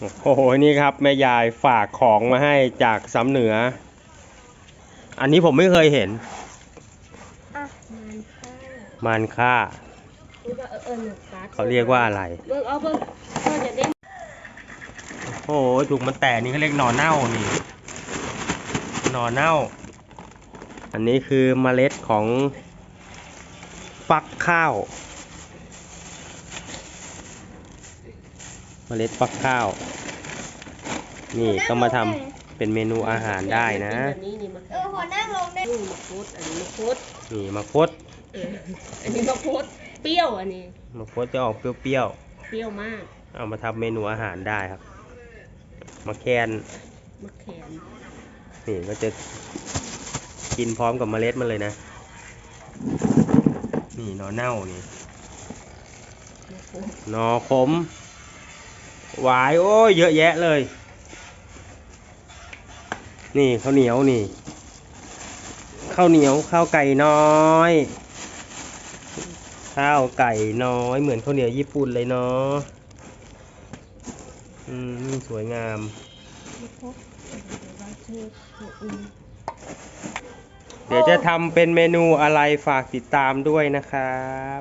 โอ้โห นี่ครับ แม่ยายฝากของมาให้จากสำเหนือ อันนี้ผมไม่เคยเห็นอะมันข้าวมันค่าหรือว่าเออเออหนึ่งปลาเขาเรียกว่าอะไรเบิ่งเอาเบิ่งก็จะได้โอ้โหถูกมันแตกนี่เขาเรียกหนอนเน่านี่หนอนเน่า อันนี้คือเมล็ดของฟักข้าว เมล็ดฟักข้าว นี่ก็มาทำเป็นเมนูอาหารได้นะ แบบนี้นี่มะเออขอนั่งลงได้นี่มะคุดอันนี้มะคุดนี่มะคดเอออันนี้มะคุดเปรี้ยวอันนี้ มะคดจะออกเปรี้ยวเปรี้ยวมากๆ เอามาทำเมนูอาหารได้ครับ มะแคนมะแขนนี่ก็จะกินพร้อมกับเมล็ดมันเลยนะ นี่หนอเน่านี่มะคุดหนอขม หวายโอ้ยเยอะแยะเลย นี่ข้าวเหนียวนี่ข้าวเหนียวข้าวไก่น้อย ข้าวไก่น้อยเหมือนข้าวเหนียวญี่ปุ่นเลยเนาะอืมสวยงามมะคุดเดี๋ยวว่าชื่อชื่ออืมเดี๋ยวจะทำเป็นเมนูอะไรฝากติดตามด้วยนะครับ